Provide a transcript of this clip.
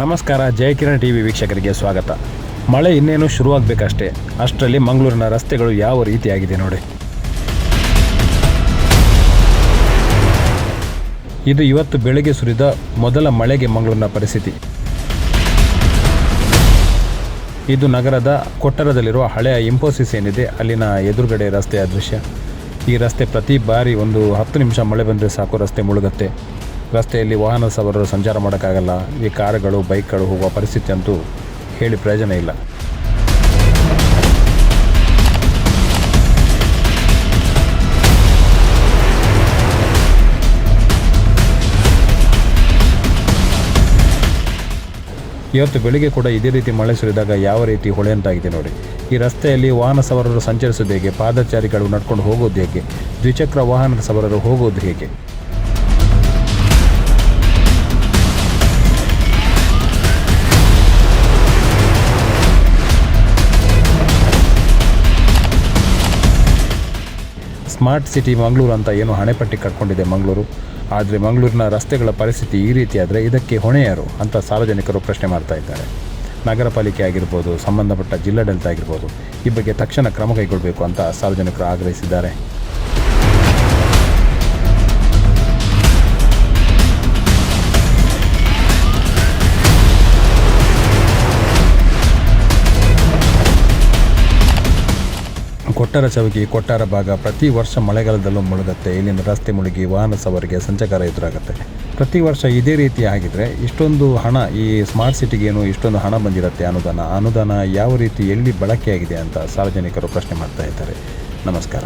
ನಮಸ್ಕಾರ ಜಯಕಿರಣ್ T V ವೀಕ್ಷಕರಿಗೆ ಸ್ವಾಗತ. ಮಳೆ ಇನ್ನೇನು ಶುರುವಾಗಬೇಕಷ್ಟೇ. ಅಷ್ಟರಲ್ಲಿ ಮಂಗಳೂರಿನ ರಸ್ತೆಗಳು ಯಾವ ರೀತಿಯಾಗಿದೆ ನೋಡಿ. ಇದು ಇವತ್ತು ಬೆಳಗ್ಗೆ ಸುರಿದ ಮೊದಲ ಮಳೆಗೆ ಮಂಗಳೂರಿನ ಪರಿಸ್ಥಿತಿ. ಇದು ನಗರದ ಕೊಟ್ಟರದಲ್ಲಿರುವ ಹಳೆಯ ಇಂಫೋಸಿಸ್ ಏನಿದೆ, ಅಲ್ಲಿನ ಎದುರುಗಡೆ ರಸ್ತೆಯ ದೃಶ್ಯ. ಈ ರಸ್ತೆ ಪ್ರತಿ ಬಾರಿ ಒಂದು ಹತ್ತು ನಿಮಿಷ ಮಳೆ ಬಂದರೆ ಸಾಕು, ರಸ್ತೆ ಮುಳುಗತ್ತೆ. ರಸ್ತೆಯಲ್ಲಿ ವಾಹನ ಸವಾರರು ಸಂಚಾರ ಮಾಡೋಕ್ಕಾಗಲ್ಲ. ಈ ಕಾರುಗಳು, ಬೈಕ್ಗಳು ಹೋಗುವ ಪರಿಸ್ಥಿತಿ ಅಂತೂ ಹೇಳಿ ಪ್ರಯೋಜನ ಇಲ್ಲ. ಇವತ್ತು ಬೆಳಿಗ್ಗೆ ಕೂಡ ಇದೇ ರೀತಿ ಮಳೆ ಸುರಿದಾಗ ಯಾವ ರೀತಿ ಹೊಳೆ ಅಂತಾಗಿದೆ ನೋಡಿ. ಈ ರಸ್ತೆಯಲ್ಲಿ ವಾಹನ ಸವಾರರು ಸಂಚರಿಸೋದು ಹೇಗೆ? ಪಾದಚಾರಿಗಳು ನಡ್ಕೊಂಡು ಹೋಗೋದು ಹೇಗೆ? ದ್ವಿಚಕ್ರ ವಾಹನ ಸವಾರರು ಹೋಗೋದು ಹೇಗೆ? ಸ್ಮಾರ್ಟ್ ಸಿಟಿ ಮಂಗಳೂರು ಅಂತ ಏನು ಹಣೆಪಟ್ಟಿ ಕಟ್ಕೊಂಡಿದೆ ಮಂಗಳೂರು. ಆದರೆ ಮಂಗಳೂರಿನ ರಸ್ತೆಗಳ ಪರಿಸ್ಥಿತಿ ಈ ರೀತಿಯಾದರೆ ಇದಕ್ಕೆ ಹೊಣೆ ಯಾರು ಅಂತ ಸಾರ್ವಜನಿಕರು ಪ್ರಶ್ನೆ ಮಾಡ್ತಾ ಇದ್ದಾರೆ. ನಗರ ಪಾಲಿಕೆ ಆಗಿರ್ಬೋದು, ಸಂಬಂಧಪಟ್ಟ ಜಿಲ್ಲಾಡಳಿತ ಆಗಿರ್ಬೋದು, ಈ ಬಗ್ಗೆ ತಕ್ಷಣ ಕ್ರಮ ಕೈಗೊಳ್ಳಬೇಕು ಅಂತ ಸಾರ್ವಜನಿಕರು ಆಗ್ರಹಿಸಿದ್ದಾರೆ. ಕೊಟ್ಟಾರ ಚೌಕಿ ಕೊಟ್ಟಾರ ಭಾಗ. ಪ್ರತಿ ವರ್ಷ ಮಳೆಗಾಲದಲ್ಲೂ ಮುಳುಗುತ್ತೆ. ಇಲ್ಲಿನ ರಸ್ತೆ ಮುಳುಗಿ ವಾಹನ ಸವಾರಿಗೆ ಸಂಚಕಾರ ಎದುರಾಗುತ್ತೆ. ಪ್ರತಿ ವರ್ಷ ಇದೇ ರೀತಿ ಆಗಿದ್ರೆ ಇಷ್ಟೊಂದು ಹಣ, ಈ ಸ್ಮಾರ್ಟ್ ಸಿಟಿಗೇನು ಇಷ್ಟೊಂದು ಹಣ ಬಂದಿರುತ್ತೆ ಅನುದಾನ. ಅನುದಾನ ಯಾವ ರೀತಿ ಎಲ್ಲಿ ಬಳಕೆಯಾಗಿದೆ ಅಂತ ಸಾರ್ವಜನಿಕರು ಪ್ರಶ್ನೆ ಮಾಡ್ತಾ ಇದ್ದಾರೆ. ನಮಸ್ಕಾರ.